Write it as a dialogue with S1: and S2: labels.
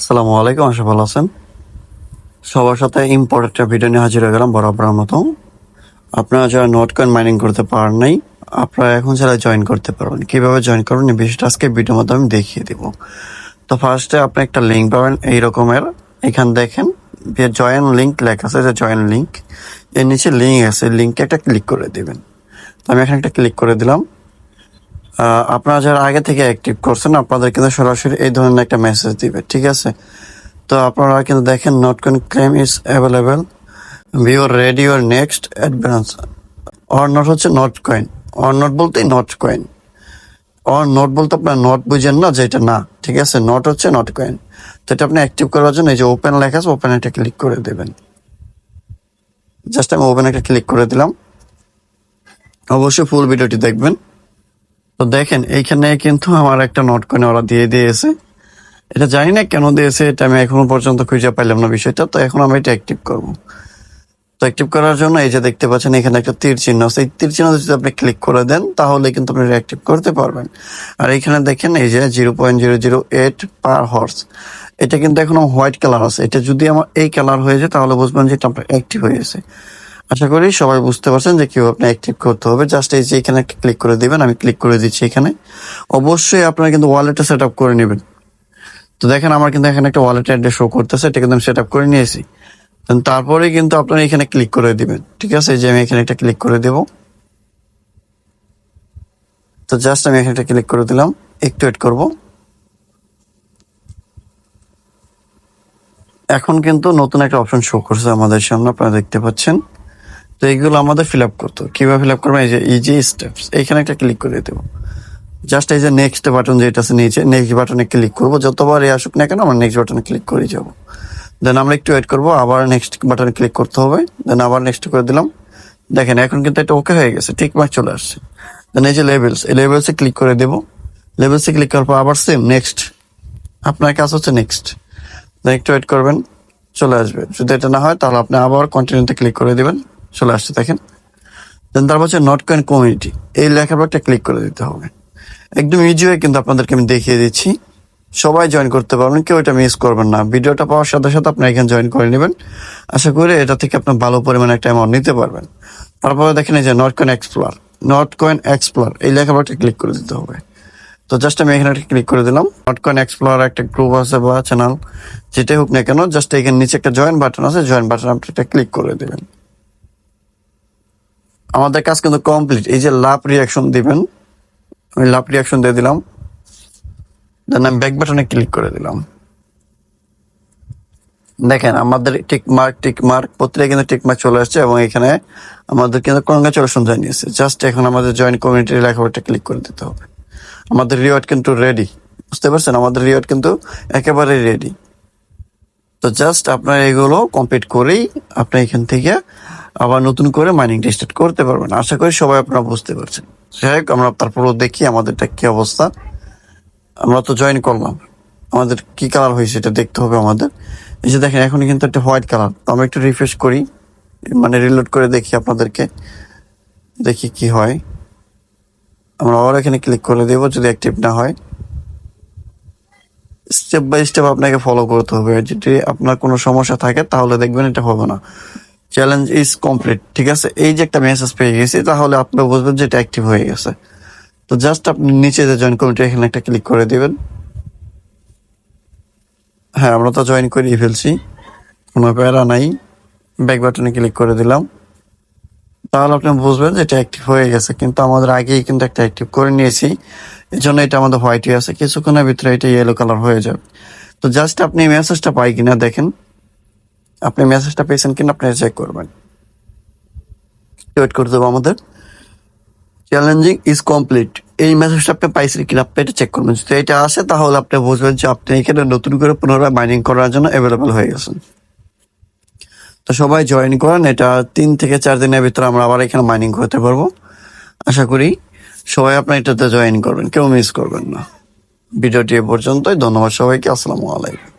S1: আসসালামু আলাইকুম, আশা ভালো আছেন? সবার সাথে ইম্পর্টেন্ট একটা ভিডিও নিয়ে হাজির হয়ে গেলাম বরাবর মতো। আপনারা যারা নোট কয়েন মাইনিং করতে পারেন নাই, আপনারা এখন যারা জয়েন করতে পারবেন, কীভাবে জয়েন করবেন, এই বিষয়টা আজকে ভিডিওর মাধ্যমে আমি দেখিয়ে দিব। তো ফার্স্টে আপনি একটা লিঙ্ক পাবেন, এই রকমের। এখান দেখেন, যে জয়েন লিঙ্ক লেখা আছে, যে জয়েন লিঙ্ক এর নিচে লিঙ্ক আছে লিঙ্কে একটা ক্লিক করে দিবেন। তো আমি এখানে একটা ক্লিক করে দিলাম। আপনারা যারা আগে থেকে অ্যাক্টিভ করছেন, আপনাদের কিন্তু সরাসরি এই ধরনের একটা মেসেজ দিবে, ঠিক আছে? তো আপনারা কিন্তু দেখেন নট কোন claim is available viewer ready next advance or not হচ্ছে নট কয়েন অর নট বলতেই নট কয়েন অর নট বলতে আপনার নট বুঝেন না যে এটা না, ঠিক আছে? নট হচ্ছে নট কয়েন তো এটা আপনি অ্যাক্টিভ করার জন্য এই যে ওপেন লেখা আছে ওপেন একটা ক্লিক করে দেবেন। জাস্ট আমি ওপেন একটা ক্লিক করে দিলাম। অবশ্যই ফুল ভিডিওটি দেখবেন। তো দেখেন, এইখানে কিন্তু আমার একটা নোট কয়েন ওরা দিয়ে দিয়েছে। এটা জানি না কেন দিয়েছে, এটা আমি এখনও পর্যন্ত খুঁজে পাইলাম না বিষয়টা, তো এখন আমি এটা অ্যাক্টিভ করব। তো অ্যাক্টিভ করার জন্য এই যে দেখতে পাচ্ছেন, এখানে একটা তীর চিহ্ন আছে। এই তীর চিহ্ন যদি আপনি ক্লিক করে দেন, তাহলে কিন্তু আপনি অ্যাক্টিভ করতে পারবেন। আর এইখানে দেখেন, এই যে zero point zero zero eight per horse এটা কিন্তু এখনও হোয়াইট কালার আছে। এটা যদি আমার এই কালার হয়ে যায়, তাহলে বুঝবেন যে এটা আপনার অ্যাক্টিভ হয়ে গেছে। আশা করি সবাই বুঝতে পারছেন যে কীভাবে আপনি অ্যাক্টিভ করতে হবে। জাস্ট এই যে এখানে একটা ক্লিক করে দিবেন, আমি ক্লিক করে দিচ্ছি এখানে। অবশ্যই আপনারা কিন্তু ওয়ালেটটা সেট আপ করে নেবেন। তো দেখেন আমার কিন্তু এখানে একটা ওয়ালেট অ্যাড্রেস শো করতেছে, এটা কিন্তু আমি সেট আপ করে নিয়েছি। তারপরে কিন্তু আপনারা এখানে ক্লিক করে দিবেন। ঠিক আছে? যে আমি এখানে একটা ক্লিক করে দেব। তো জাস্ট আমি এখানে একটা ক্লিক করে দিলাম। একটু এড করব। এখন কিন্তু নতুন একটা অপশন শো করছে আমাদের সামনে, আপনারা দেখতে পাচ্ছেন। তো এইগুলো আমাদের ফিল আপ করতো। কীভাবে ফিল আপ করব? এই যে ইজি স্টেপস এইখানে একটা ক্লিক করে দেবো। জাস্ট এই যে নেক্সট বাটন যেটা আছে নিচে নেক্সট বাটনে ক্লিক করব। যতবার এ আসুক না কেন, আমরা নেক্সট বাটনে ক্লিক করে যাব। দেন আমরা একটু ওয়েট করব, আবার নেক্সট বাটনে ক্লিক করতে হবে। দেন আবার নেক্সট করে দিলাম। দেখেন, এখন কিন্তু এটা ওকে হয়ে গেছে, ঠিক মার্ক চলে আসছে। দেন এই যে লেভেলস এই লেভেলসে ক্লিক করে দেবো। লেভেলসে ক্লিক করার পর আবার সেম নেক্সট আপনার কাজ হচ্ছে নেক্সট দেন একটু ওয়েট করবেন, চলে আসবে। যদি এটা না হয়, তাহলে আপনি আবার কন্টিনিউতে ক্লিক করে দিবেন। চলে আসছে, দেখেন। দেন তারপর হচ্ছে নট কয়েন কমিউনিটি এই লেখার একটা ক্লিক করে দিতে হবে। একদম ইজি হয়ে কিন্তু আপনাদেরকে আমি দেখিয়ে দিচ্ছি। সবাই জয়েন করতে পারবেন, কেউ এটা মিস করবেন না। ভিডিওটা পাওয়ার সাথে সাথে আপনি এখানে জয়েন করে নেবেন। আশা করি এটা থেকে আপনার ভালো পরিমাণে একটা অ্যামাউন্ট নিতে পারবেন। তারপরে দেখেন এই যে not coin explore not coin explore এই লেখাটা ক্লিক করে দিতে হবে। তো জাস্ট আমি এখানে একটা ক্লিক করে দিলাম। নট কয়েন এক্সপ্লোর একটা গ্রুপ আছে বা চ্যানেল যেটাই হোক না কেন জাস্ট এখানে নিচে একটা জয়েন বাটন আছে। জয়েন বাটন আপনি একটা ক্লিক করে দেবেন। আমাদের কাজ কিন্তু কমপ্লিট এই যে লাভ রিয়াকশন দিবেন, আমি লাভ রিয়াকশন দিয়ে দিলাম। দেন আমি ব্যাক বাটনে ক্লিক করে দিলাম। দেখেন, আমাদের টিক মার্ক টিক মার্ক প্রত্যেকে কিন্তু টিক মার্ক চলে আসছে এবং এখানে আমাদের কিন্তু কংগ্রাচুলেশন জানিয়েছে জাস্ট এখন আমাদের জয়েন কমিউনিটির লেখাপড়টা ক্লিক করে দিতে হবে। আমাদের রিওয়ার্ড কিন্তু রেডি বুঝতে পারছেন? আমাদের রিওয়ার্ড কিন্তু একেবারে রেডি তো জাস্ট আপনার এগুলো কমপ্লিট করেই আপনি এখান থেকে আবার নতুন করে মাইনিংটা স্টার্ট করতে পারবেন আশা করি সবাই আপনারা বুঝতে পারছেন। যাই হোক, আমরা তারপরও দেখি আমাদেরটা কি অবস্থা। আমরা তো জয়েন করলাম। আমাদের কি কালার হয়েছে এটা দেখতে হবে আমাদের। এই যে দেখেন এখন কিন্তু একটা হোয়াইট কালার তো আমরা একটু রিফ্রেশ করি মানে রিলোড করে দেখি আপনাদেরকে। দেখি কি হয়। আমরা আবার এখানে ক্লিক করে দেবো যদি অ্যাক্টিভ না হয়। স্টেপ বাই স্টেপ আপনাকে ফলো করতে হবে। যদি আপনার কোনো সমস্যা থাকে, তাহলে দেখবেন এটা হবে না। চ্যালেঞ্জ ইজ কমপ্লিট ঠিক আছে? এই যে একটা মেসেজ পেয়ে গেছি, তাহলে আপনি বুঝবেন যে এটা অ্যাক্টিভ হয়ে গেছে। তো জাস্ট আপনি নিচে যে জয়েন কমিটি এখানে একটা ক্লিক করে দিবেন। হ্যাঁ আমরা তো জয়েন করিয়ে ফেলছি। কোনো প্যারা নাই। ব্যাক বাটনে ক্লিক করে দিলাম। তাহলে আপনি বুঝবেন যে এটা অ্যাক্টিভ হয়ে গেছে, কিন্তু আমাদের আগেই কিন্তু একটা অ্যাক্টিভ করে নিয়েছি। এই জন্য এটা আমাদের হোয়াইট হয়ে আছে। কিছুক্ষণের ভিতরে এটা ইয়েলো কালার হয়ে যাবে। তো জাস্ট আপনি মেসেজটা পাই কিনা দেখেন। আপনি মেসেজটা পেয়েছেন কিনা আপনি চেক করবেন। ওয়েট করতে হবে আমাদের। চ্যালেঞ্জিং ইজ কমপ্লিট এই মেসেজটা আপনি পাইছেন কিনা আপনি এটা চেক করবেন। যদি এটা আসে, তাহলে আপনি বুঝবেন যে আপনি এখানে নতুন করে পুনরায় মাইনিং করার জন্য অ্যাভেলেবল হয়ে গেছেন। তো সবাই জয়েন করেন। এটা তিন থেকে চার দিনের ভিতরে আমরা আবার এখানে মাইনিং করতে পারব। আশা করি সবাই আপনার এটাতে জয়েন করবেন। কেউ মিস করবেন না। ভিডিওটি এ পর্যন্তই। ধন্যবাদ সবাইকে। আসসালামু আলাইকুম।